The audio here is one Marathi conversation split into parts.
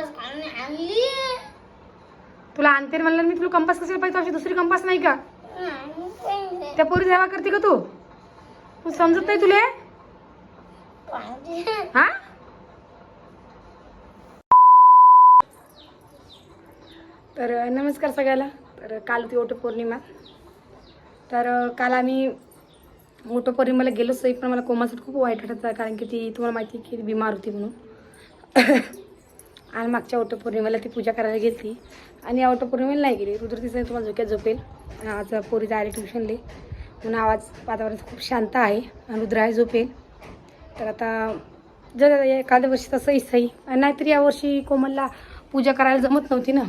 कंपास काढून आणली. तुला आणते म्हणलं मी तुला कंपास कशाला पाहिजे? अशी दुसरी कंपास नाही का. त्या पोरी सेवा करते का तू? तू समजत नाही तुले. हा? तर नमस्कार सगळ्याला. तर काल होती वटपौर्णिमा तर काल आम्ही वटपौर्णिमेला गेलोच नाही पण मला कोमासाठी खूप वाईट वाटत कारण की ती तुम्हाला माहिती आहे की बिमार होती म्हणून. आणि मागच्या वटपौर्णिमेला ती पूजा करायला गेली आणि या वटपौर्णिमेला नाही गेली. रुद्र तिचं तुम्हाला झोक्यात झोपेल. आज पोरीचं जायला ट्युशनले म्हणून आवाज वातावरण खूप शांत आहे. आणि रुद्र आहे झोपेल. तर आता जर एखाद्या वर्षी तसंही सही आणि नाहीतर यावर्षी कोमलला पूजा करायला जमत नव्हती ना.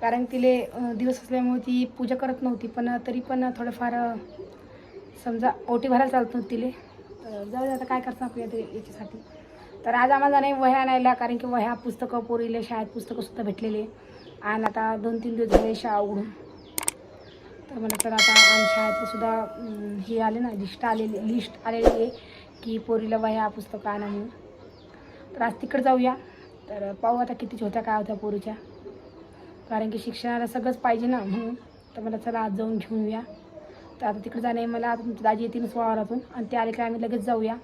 कारण तिले दिवस असल्यामुळे ती पूजा करत नव्हती. पण तरी पण थोडंफार समजा ओटी भरायला चालत नव्हती तिले. तर जाऊ आता काय करता आपल्या ते याच्यासाठी. तर आज आम्हाला नाही वह्या आणायला कारण की वह्या पुस्तकं पोरीले शाळेत पुस्तकं सुद्धा भेटलेले आणि आता दोन तीन दिवस झाले शाळा उघडून. तर मला तर आता आणि शाळेतले सुद्धा हे आले ना लिस्ट आलेली लिस्ट आलेली आहे की पोरीला वह्या पुस्तकं आणा म्हणून. तर आज तिकडे जाऊया. तर पाहू आता किती होत्या काय होत्या पोरीच्या. कारण की शिक्षणाला सगळंच पाहिजे ना म्हणून. तर मला चला आज जाऊन घेऊन येऊया. तर आता तिकडे जाणे मला आता तुमची दाजी येतील वावरातून आणि ते आले की आम्ही लगेच जाऊया.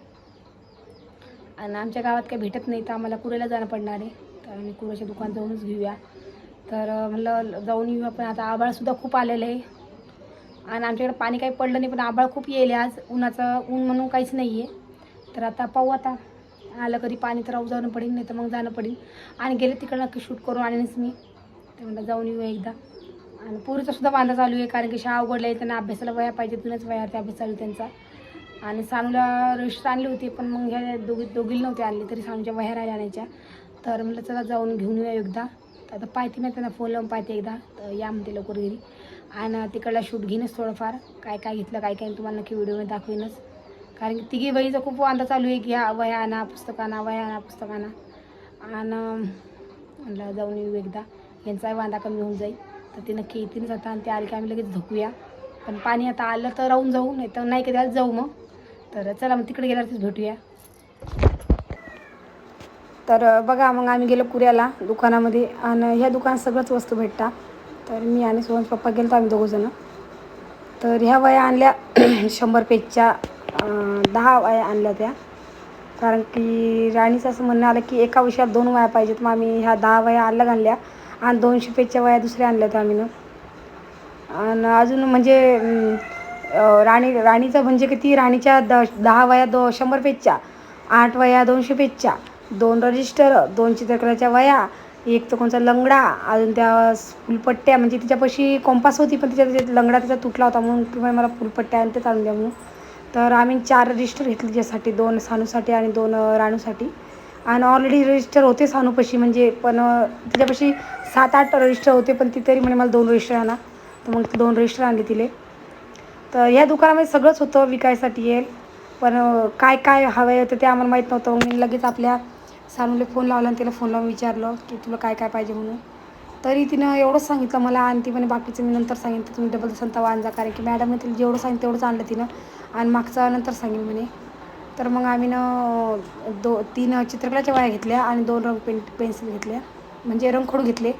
आणि आमच्या गावात काही भेटत नाही तर आम्हाला कुरेला जाणं पडणार आहे. तर आम्ही कुरेच्या दुकान जाऊनच घेऊया. तर म्हटलं जाऊन येऊया पण आता आभाळसुद्धा खूप आलेलं आहे. आणि आमच्याकडे पाणी काही पडलं नाही पण आभाळ खूप येईल आज. उन्हाचं ऊन म्हणून काहीच नाही आहे तर आता पाहू आता. आलं कधी पाणी तर राहू जाणं पडेल नाही तर मग जाणं पडेल. आणि गेले तिकडं नक्की शूट करून आणेनच मी. ते म्हणलं जाऊन येऊ एकदा. आणि पोरीचा सुद्धा बांधा चालू आहे कारण की शाळा उघडल्या आहे त्यांना अभ्यासाला वया पाहिजे वया तर अभ्यास चालू त्यांचा. आणि सानूला रजिस्टर आणली होती पण मग ह्या दोघी दोघीला नव्हती आणली तरी सानूच्या वह्या राहिल्या आणायच्या. तर म्हटलं चला जाऊन घेऊन येऊया एकदा. तर आता पाहते मी त्यांना फोन लावून पाहते एकदा. तर या म्हणते लवकर घरी. आणि तिकडला शूट घेईनच थोडंफार. काय काय घेतलं काय काय तुम्हाला नक्की व्हिडिओमध्ये दाखवीनच. कारण की तिघी बहिणीचा खूप वांदा चालू आहे की ह्या वह्या आणा पुस्तकांना वह्या आणा पुस्तकांना आणि. म्हटलं जाऊन येऊ एकदा. यांचाही वांदा कमी होऊन जाईल. तर ते नक्की येतीलच आता. आणि ते आले की आम्ही लगेच झोपूया. पण पाणी आता आलं तर राहून जाऊ नाही तर नाही कधी आज जाऊ मग. तर चला मग तिकडे गेल्यावरतीच भेटूया. तर बघा मग आम्ही गेलो कुऱ्याला दुकानामध्ये आणि ह्या दुकानात सगळंच वस्तू भेटतात तर मी आणि सोहन पप्पा गेलो तर आम्ही दोघंजणं तर ह्या वया आणल्या शंभर पेजच्या दहा वया आणल्या त्या. कारण की राणीचं असं म्हणणं आलं की एका विषयात दोन वया पाहिजेत. मग आम्ही ह्या दहा वया अलग आणल्या आणि दोनशे पेजच्या वया दुसऱ्या आणल्या त्या आम्ही आणि अजून म्हणजे राणी राणीचं म्हणजे किती? राणीच्या द दहा वया दो शंभर पेजच्या आठ वया दोनशे पेजच्या दोन रजिस्टर दोन चित्रकलेच्या वया एक तर कोणचा लंगडा अजून त्या फुलपट्ट्या म्हणजे तिच्यापाशी कॉम्पास होती पण तिच्या त्याच्यात लंगडा तिचा तुटला होता म्हणून तुम्ही मला फुलपट्ट्या आणि ते चालून द्या म्हणून. तर आम्ही चार रजिस्टर घेतले त्याच्यासाठी दोन सानूसाठी आणि दोन राणूसाठी. आणि ऑलरेडी रजिस्टर होते सानूपाशी म्हणजे पण तिच्यापाशी सात आठ रजिस्टर होते पण ती तरी म्हणे मला दोन रजिस्टर आणा. तर मग दोन रजिस्टर आणले तिले. तर या दुकानामध्ये सगळंच होतं विकायसाठी येईल. पण काय काय हवं होतं ते आम्हाला माहीत नव्हतं. मी लगेच आपल्या सानूला फोन लावला आणि तिला फोन लावून विचारलं की तुला काय काय पाहिजे म्हणून. तरी तिनं एवढंच सांगितलं मला आणि ती म्हणे बाकीचं मी नंतर सांगितलं तुम्ही डबल संतावा आणजा. कारण की मॅडमने तिला जेवढं सांगितलं तेवढंच आणलं तिनं. आणि मागचा नंतर सांगेल म्हणे. तर मग आम्ही ना दो तीन चित्रकलाच्या वाया घेतल्या आणि दोन रंग पेन पेन्सिल घेतल्या. म्हणजे रंगखोड घेतले.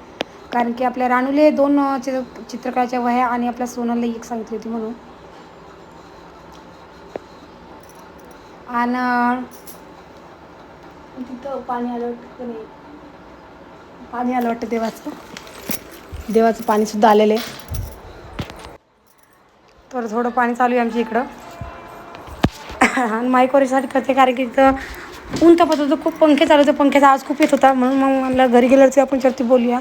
कारण की आपल्या राणूले दोन चित्र चित्रकलाच्या वह्या आणि आपल्या सोनाला एक सांगितली होती म्हणून. आणि तिथं पाणी आलं वाटतं नाही? पाणी आलं वाटतं देवाचं. देवाचं पाणीसुद्धा आलेलं आहे. तर थोडं पाणी चालू आहे आमच्या इकडं. आणि माईकोरीसाठी करते कारण की तिथं ऊन तपत होतं खूप पंखे चालू होते. पंख्याचा आवाज खूप येत होता. म्हणून मग मला घरी गेल्यावरती आपण चर्ची बोलूया.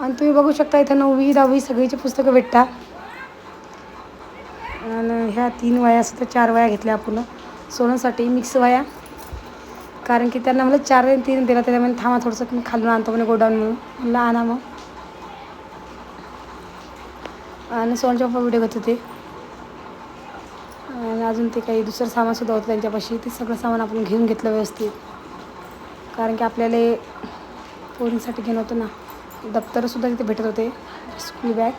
आणि तुम्ही बघू शकता इथं नववी दहावी सगळीची पुस्तकं भेटतात. आणि ह्या तीन वया सुद्धा चार वया घेतल्या आपण सोनसाठी मिक्स व्हाया कारण की त्यांना मला चार आणि तीन दिला त्याच्यामुळे थांबा थोडंसं मी खालून आणतो म्हणे गोडाऊन म्हणून. म्हणलं आणा मग. आणि सोनच्या पप्पा व्हिडिओ घेत होते. आणि अजून ते काही दुसरं सामानसुद्धा होतं त्यांच्यापाशी. ते सगळं सामान आपण घेऊन घेतलं व्यवस्थित. कारण की आपल्याला पोरींसाठी घेणं होतं ना. दप्तरसुद्धा तिथे भेटत होते. स्कूल बॅग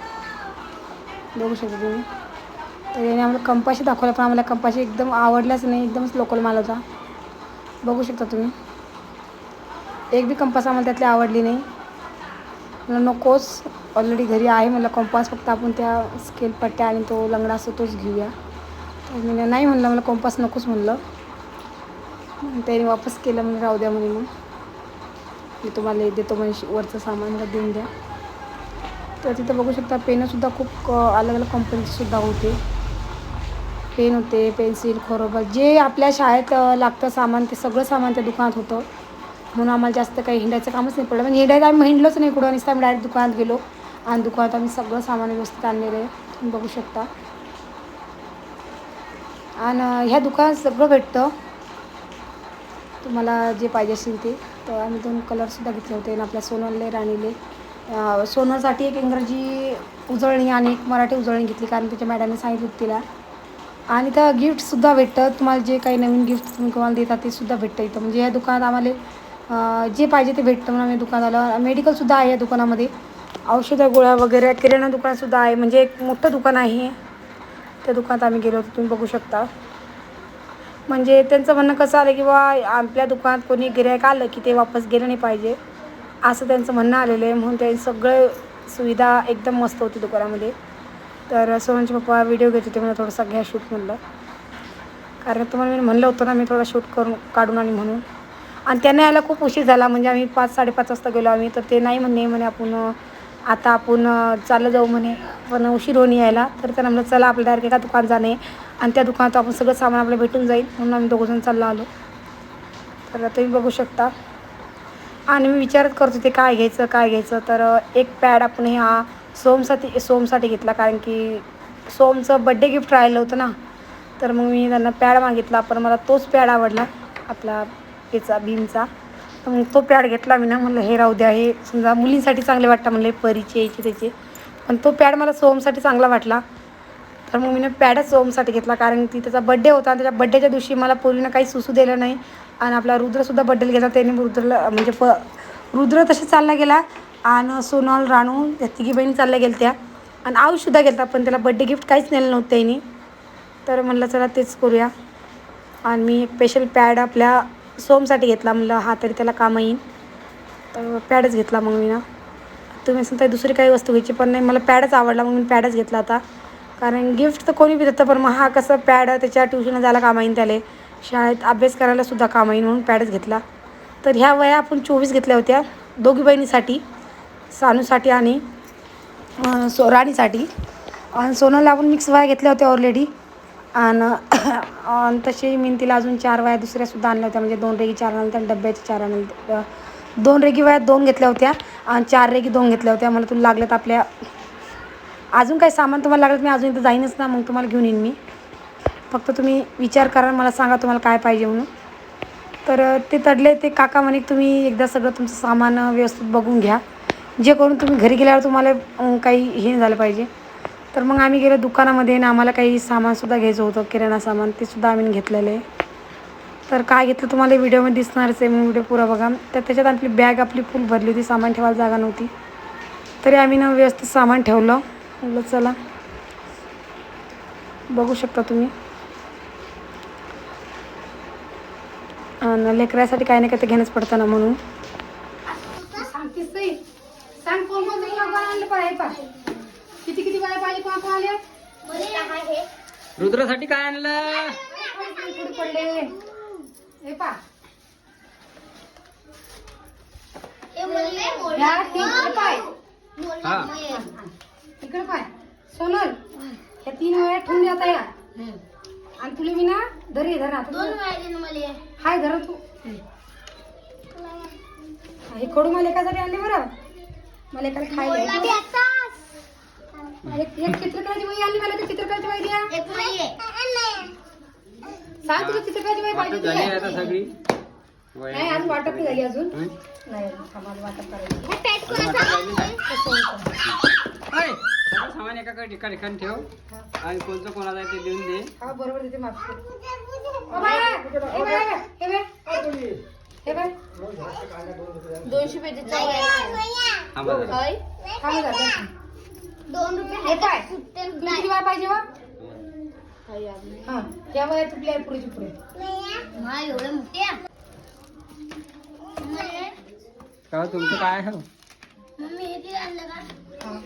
बघू शकता तुम्ही. याने आम्हाला कंपाशी दाखवला पण आम्हाला कंपाशी एकदम आवडल्याच नाही एकदमच लोकल माल होता. बघू शकता तुम्ही. एक बी कंपास आम्हाला त्यातली आवडली नाही. मला नकोच ऑलरेडी घरी आहे मला कंपास फक्त आपण त्या स्केल पट्ट्या आणि तो लंगडा असतो तोच घेऊया. तर मी नाही म्हणलं मला कंपास नकोच म्हणलं. त्याने वापस केलं म्हणजे राहू द्या म्हणे मग. मी तुम्हाला देतो म्हणजे वरचं सामान मला देऊन द्या. तर तिथं बघू शकता पेनंसुद्धा खूप अलग अलग कंपनीचेसुद्धा होते. पेन होते पेन्सिल खरोबर जे आपल्या शाळेत लागतं सामान ते सगळं सामान त्या दुकानात होतं. म्हणून आम्हाला जास्त काही हिंडायचं कामच नाही पडलं. म्हणजे हिंडायचं आम्ही हिंडलोच नाही कुठं. नुसतं आम्ही डायरेक्ट दुकानात गेलो. आणि दुकानात आम्ही सगळं सामान व्यवस्थित आणलेलं आहे. तुम्ही बघू शकता. आणि ह्या दुकानात सगळं भेटतं. तुम्हाला जे पाहिजे असेल ते. तर आम्ही दोन कलरसुद्धा घेतले होते. आणि आपल्या सोनलले राणीले. सोनलसाठी एक इंग्रजी उजळणी आणि एक मराठी उजळणी घेतली. कारण त्याच्या मॅडमने सांगितलं तिला. आणि त्या गिफ्टसुद्धा भेटतं तुम्हाला जे काही नवीन गिफ्ट तुम्ही कोणाला देतात ते सुद्धा भेटतं इथं. म्हणजे या दुकानात आम्हाला जे पाहिजे ते भेटतं म्हणून आम्ही दुकानात आलं मेडिकलसुद्धा आहे या दुकानामध्ये. औषधं गोळ्या वगैरे किराणा दुकानसुद्धा आहे. म्हणजे एक मोठं दुकान आहे. त्या दुकानात आम्ही गेलो होतो. तुम्ही बघू शकता. म्हणजे त्यांचं म्हणणं कसं आलं की बा आपल्या दुकानात कोणी गिरायक आलं की ते वापस गेलं नाही पाहिजे. असं त्यांचं म्हणणं आलेलं आहे. म्हणून ते सगळं सुविधा एकदम मस्त होती दुकानामध्ये. तर सोनचे म्हणजे पप्पा व्हिडिओ घेत होते मला थोडासा घ्या शूट म्हणलं. कारण तुम्हाला मी म्हणलं होतं ना मी थोडा शूट करून काढून आणि म्हणून. आणि त्यांना यायला खूप उशीर झाला म्हणजे आम्ही पाच साडेपाच वाजता गेलो आम्ही तर ते नाही म्हणे म्हणे आपण आता आपण चाललं जाऊ म्हणे. पण उशीर होऊन यायला तर त्यांना म्हणलं चला आपलं डायरेक्ट एका दुकान जाणे आणि त्या दुकानात आपण सगळं सामान आपल्याला भेटून जाईल म्हणून आम्ही दोघंजण चाललो आलो. तर तुम्ही बघू शकता. आणि मी विचारत करत होते काय घ्यायचं काय घ्यायचं? तर एक पॅड आपण हे हा सोमसाठी सोमसाठी घेतला कारण की सोमचं बड्डे गिफ्ट राहिलं होतं ना तर मग मी त्यांना पॅड मागितला. पण मला तोच पॅड आवडला आपला याचा भीमचा. तर मग तो पॅड घेतला मी ना म्हणलं हे राहू द्या हे समजा मुलींसाठी चांगले वाटतं म्हणलं परीचे याचे त्याचे पण तो पॅड मला सोमसाठी चांगला वाटला. तर मग मी पॅडच सोमसाठी घेतला कारण की त्याचा बड्डे होता आणि त्याच्या बड्डेच्या दिवशी मला पूर्वीनं काही सुसू दिलं नाही. आणि आपला रुद्रसुद्धा बड्डेला गेला त्याने रुद्रला म्हणजे प रुद्र तसे चालला गेला आणि सोनल राणू त्या तिघी बहिणी चालल्या गेल्या त्या आणि आऊसुद्धा गेलता पण त्याला बड्डे गिफ्ट काहीच नेलं नव्हतं त्याने. तर म्हणलं चला तेच करूया. आणि मी एक स्पेशल पॅड आपल्या सोमसाठी घेतला. म्हणलं हा तरी त्याला कामं येईन. तर पॅडच घेतला मग मी ना तुम्ही असं दुसरी काही वस्तू घ्यायची पण नाही मला पॅडच आवडला मग मी पॅडच घेतला होता कारण गिफ्ट तर कोणी बी देतं पण मग हा कसं पॅड त्याच्या ट्युशनला जायला कामा येईन त्याला. शाळेत अभ्यास करायलासुद्धा कामा येईन म्हणून पॅडच घेतला. तर ह्या वया आपण चोवीस घेतल्या होत्या दोघी बहिणीसाठी. सानूसाठी आणि सो राणीसाठी. आणि सोनं आपण मिक्स वया घेतल्या होत्या ऑलरेडी आणि तशी तसे मी तिला अजून चार वया दुसऱ्यासुद्धा आणल्या होत्या. म्हणजे दोन रेगी चार आणल्या होत्या आणि डब्याचे चार आणल्या दोन रेगी वयात दोन घेतल्या होत्या आणि चार रेगी दोन घेतल्या होत्या. मला तुला लागल्यात आपल्या अजून काही सामान तुम्हाला लागलं तर मी अजून इथं जाईनच ना मग तुम्हाला घेऊन येईन मी. फक्त तुम्ही विचार करा मला सांगा तुम्हाला काय पाहिजे म्हणून. तर ते तडले ते काका म्हणे तुम्ही एकदा सगळं तुमचं सामान व्यवस्थित बघून घ्या. जे करून तुम्ही घरी गेल्यावर तुम्हाला काही हे नाही झालं पाहिजे. तर मग आम्ही गेलो दुकानामध्ये आणि आम्हाला काही सामानसुद्धा घ्यायचं होतं किराणा सामान ते सुद्धा आम्ही घेतलेलं. आहे तर काय घेतलं तुम्हाला व्हिडिओमध्ये दिसणारच आहे मग व्हिडिओ पुरा बघा. तर त्याच्यात आपली बॅग आपली फुल भरली होती सामान ठेवायला जागा नव्हती. तरी आम्ही ना व्यवस्थित सामान ठेवलं. म्हटलं चला बघू शकता तुम्ही. लेकरासाठी काही नाही काही ते घेणंच पडतं ना म्हणून. सांगतेस सांग कोण कोण तुला आणलं पाहिजे पा किती किती बाया पाहिजे कोण कोण आले मला आहे रुद्रासाठी काय आणलं? पुढे पडले. हे पा. मला या तीन पाय. हा. इकडे पाय. सोनल ह्या तीन वेळा ठेवून द्या या आणि तुला मी ना धरी धरा हाय धरा तू. हे कडू मला एकासाठी आणले बरं. मला एकाला खायला. एक एक चित्रकलाची वही आणली मला ते चित्रकलाची वही द्या. एक नाहीये सांग तुला चित्रकलाची वही पाहिजे वाटप झाली तुला? आता सगळी? नाही अजून वाटप नाही झाली अजून. हं? नाही वाटप करायची. हे सगळं सामान एका एका ठिकाणी ठेव. आणि कोणतं कोणाला आहे ते देऊन दे. हा बरोबर तिथे मागतो ओ हे बाया, हे बाया. हे दोनशे जरा. होय? जरा. दोन रुपये हे तुला नाही. किती पाहिजे वा. हा या वया तुटल्या पुढेची पुढे एवढे मोठे आहे. नाही. का तुमचं काय आहे मम्मी हे किती आणलं का हा.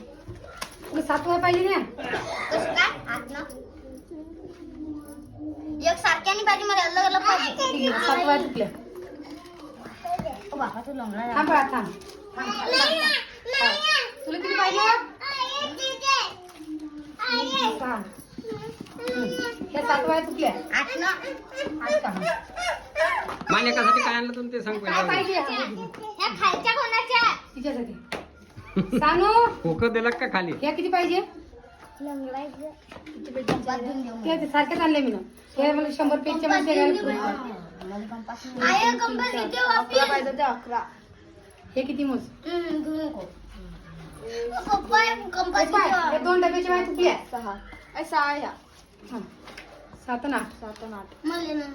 तुला सात वय पाहिजे ना कसं काय आत ना एक सारख्यानी पाहिजे मला अलग अलग पाहिजे ठीक आहे, सात चुकल्या ओ बाबा तू लंगडा थांब बाळा, थांब. तुला किती पाहिजे? सात वया चुकल्या काय आणलं तुम्ही ते सांग पाहिजे? हा, तिच्यासाठी. सानू? खोकं दिलं का खाली? या किती पाहिजे? सारखेच आणले मी ना. हे मला शंभर पेजच्या मध्ये वापस. पाहिजे ते अकरा. हे किती मोज? हे दोन डब्याच्या बाहेर चुकल्या सहा. ay सहा ह्या हा. सात आणि आठ. सात आणि आठ. मला ना.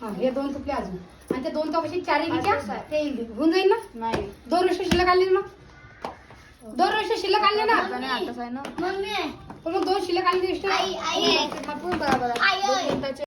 हा हे दोन चुकले अजून? आणि ते दोन चौकशी चार आहे. ते येईल. होऊन जाईल ना? नाही. दोन वर्ष शिल्लक आणले ना मग? दोन वर्ष शिल्लक आणले ना? आताच आहे ना. मम्मी. पण मग दोन शिल्लक आणले आई आई. बरोबर आई